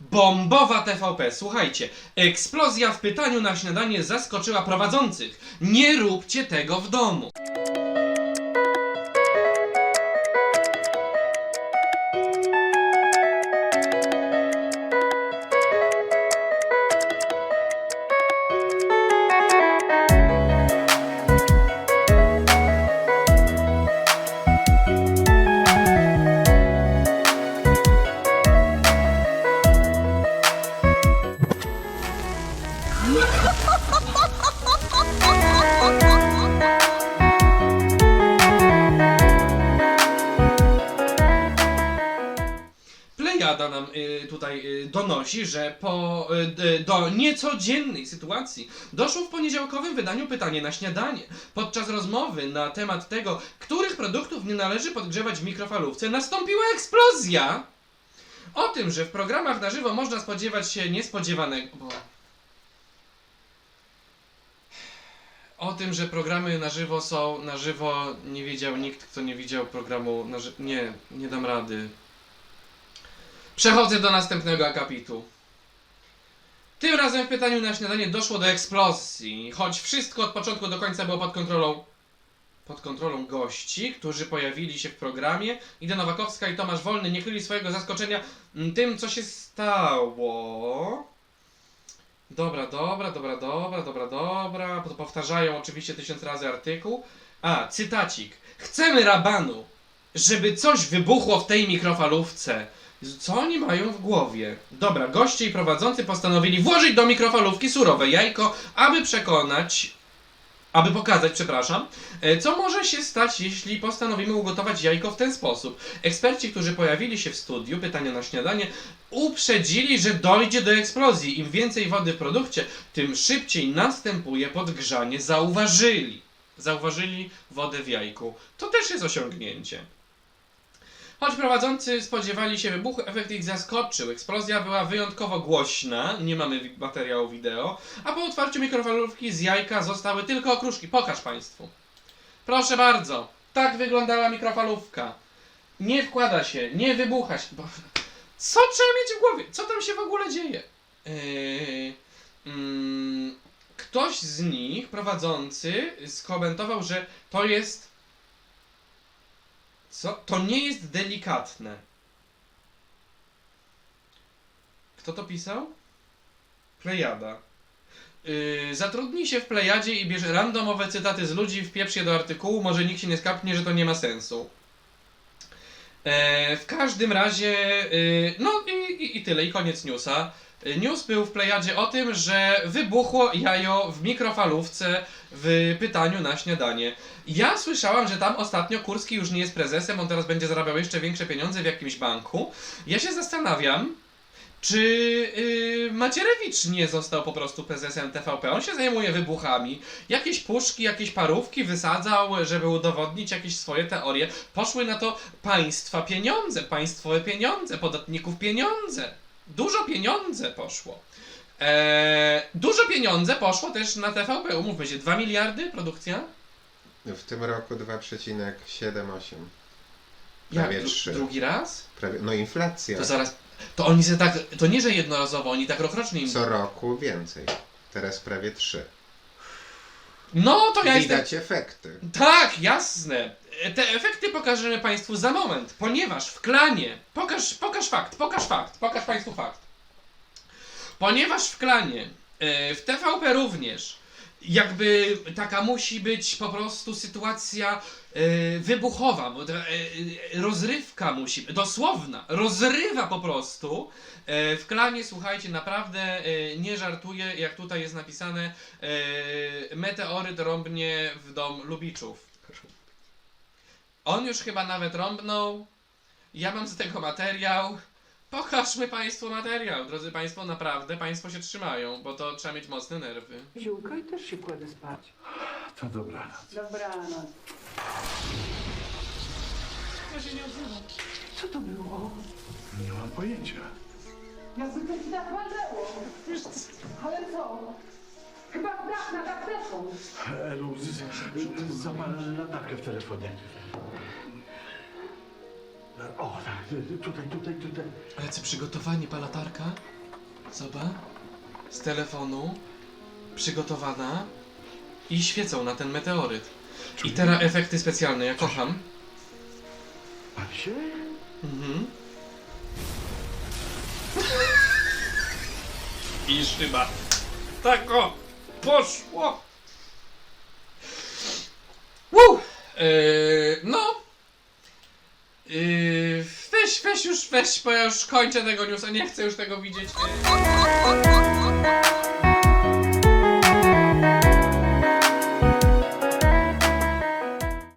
Bombowa TVP. Słuchajcie, eksplozja w pytaniu na śniadanie zaskoczyła prowadzących. Nie róbcie tego w domu. Plejada nam y, tutaj y, donosi, że po, y, do niecodziennej sytuacji doszło w poniedziałkowym wydaniu pytanie na śniadanie. Podczas rozmowy na temat tego, których produktów nie należy podgrzewać w mikrofalówce, nastąpiła eksplozja. O tym, że w programach na żywo można spodziewać się niespodziewanego. Bo... O tym, że programy na żywo są na żywo, nie wiedział nikt, kto nie widział programu na żywo. Nie, nie dam rady. Przechodzę do następnego akapitu. Tym razem w pytaniu na śniadanie doszło do eksplozji, choć wszystko od początku do końca było pod kontrolą pod kontrolą gości, którzy pojawili się w programie. Ida Nowakowska i Tomasz Wolny nie kryli swojego zaskoczenia tym, co się stało. Dobra, dobra, dobra, dobra, dobra, dobra. Powtarzają oczywiście tysiąc razy artykuł. A, cytacik. Chcemy rabanu, żeby coś wybuchło w tej mikrofalówce. Co oni mają w głowie? Dobra, goście i prowadzący postanowili włożyć do mikrofalówki surowe jajko, aby przekonać, aby pokazać, przepraszam, e, co może się stać, jeśli postanowimy ugotować jajko w ten sposób. Eksperci, którzy pojawili się w studiu, pytania na śniadanie, uprzedzili, że dojdzie do eksplozji. Im więcej wody w produkcie, tym szybciej następuje podgrzanie. Zauważyli. Zauważyli wodę w jajku. To też jest osiągnięcie. Choć prowadzący spodziewali się wybuchu, efekt ich zaskoczył. Eksplozja była wyjątkowo głośna, nie mamy materiału wideo, a po otwarciu mikrofalówki z jajka zostały tylko okruszki. Pokaż Państwu. Proszę bardzo, tak wyglądała mikrofalówka. Nie wkłada się, nie wybucha się. Bo... Co trzeba mieć w głowie? Co tam się w ogóle dzieje? Yy, mm, ktoś z nich, prowadzący, skomentował, że to jest co? To nie jest delikatne. Kto to pisał? Plejada. Yy, zatrudnij się w Plejadzie i bierz randomowe cytaty z ludzi, wpieprz je do artykułu, może nikt się nie skapnie, że to nie ma sensu. E, w każdym razie, yy, no i, i, i tyle, i koniec newsa. News był w Plejadzie o tym, że wybuchło jajo w mikrofalówce w pytaniu na śniadanie. Ja słyszałam, że tam ostatnio Kurski już nie jest prezesem, on teraz będzie zarabiał jeszcze większe pieniądze w jakimś banku. Ja się zastanawiam, czy yy, Macierewicz nie został po prostu prezesem TVP. On się zajmuje wybuchami. Jakieś puszki, jakieś parówki wysadzał, żeby udowodnić jakieś swoje teorie. Poszły na to państwa pieniądze, państwowe pieniądze, podatników pieniądze. Dużo pieniądze poszło. Eee, dużo pieniądze poszło też na TVP. Umówmy się, 2 miliardy produkcja? W tym roku 2,78. Jak, Prawie dru- trzy. drugi raz? Prawie, no inflacja. To zaraz. To oni se tak. To nie, że jednorazowo, oni tak rokrocznie im. Co roku więcej. Teraz prawie 3. No to ja jestem. Widać efekty. Tak, jasne. Te efekty pokażemy Państwu za moment, ponieważ w klanie. Pokaż, pokaż fakt, pokaż fakt, pokaż Państwu fakt. Ponieważ w klanie, e, w TVP również, jakby taka musi być po prostu sytuacja e, wybuchowa, e, e, rozrywka musi być, dosłowna, rozrywa po prostu. W klanie, słuchajcie, naprawdę nie żartuję, jak tutaj jest napisane, e, meteoryt rąbnie w dom Lubiczów. On już chyba nawet rąbnął. Ja mam z tego materiał. Pokażmy Państwu materiał. Drodzy Państwo, naprawdę Państwo się trzymają, bo to trzeba mieć mocne nerwy. Ziółka i też się kładę spać. To dobranoc. Dobranoc. Ja się nie odzywam. Co to było? Nie mam pojęcia. Jakby coś zapalęło. Ale co? Chyba dach nad apteką. Elu, z- z- zapal latarkę w telefonie. Tutaj, tutaj, tutaj. Ale co przygotowani pa latarka? Zobacz. Z telefonu. Przygotowana. I świecą na ten meteoryt. I teraz efekty specjalne, ja kocham. Pan się? Mhm. I szyba. Tak o! Poszło! Woo! Yy, no. Yy, weź, weź już, weź, bo ja już kończę tego newsa, nie chcę już tego widzieć.